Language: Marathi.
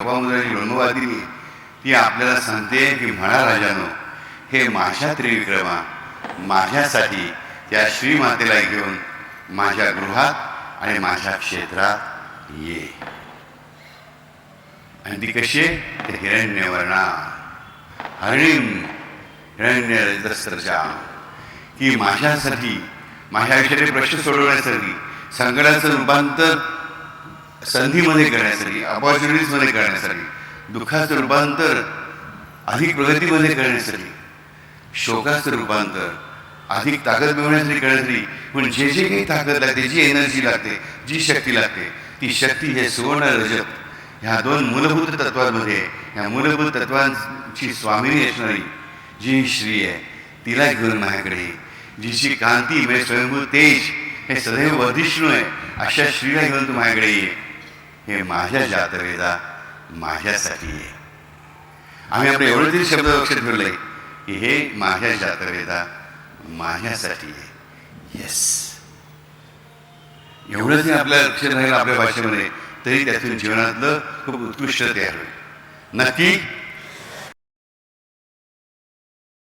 लोपामुद्राची ब्रह्मवादिनी ती आपल्याला सांगते की म्हणा राजानो हे माझ्या त्रिविक्रमा माझ्यासाठी त्या श्रीमातेला घेऊन माझ्या गृहात आणि माझ्या क्षेत्रात ये. आणि ती कशी? ते हिरण्यवर्णा. हरिण हिरण्य की माझ्यासाठी माझ्या आयुष्याचे प्रश्न सोडवण्यासाठी संकटाचं रूपांतर संधीमध्ये करण्यासाठी अपॉर्च्युनिटीजमध्ये करण्यासाठी दुःखाचं रूपांतर अधिक प्रगतीमध्ये करण्यासाठी शोकाचं रूपांतर अधिक ताकद मिळवण्यासाठी करण्यासाठी पण जे जे काही ताकद लागते जी एनर्जी लागते जी शक्ती लागते ती शक्ती हे सुवर्ण रजत ह्या दोन मूलभूत तत्वांमध्ये ह्या मूलभूत तत्वांची स्वामिनी असणारी जी श्री आहे तिला घेऊन माझ्याकडे जिची कांती म्हणजे स्वयंभू तेज हे सदैव वधिष्णू आहे अशा श्रीला घेऊन तू माझ्याकडे ये. हे माझ्या जातवेदा माझ्यासाठी आहे. आम्ही आपले एवढं तरी शब्द लक्षात ठेवलंय की हे माझ्या जातवेदा माझ्यासाठी आहे. येस एवढं जरी आपल्या लक्षात राहिलं आपल्या भाषेमध्ये तरी त्यातून जीवनातलं खूप उत्कृष्ट तयार होईल नक्की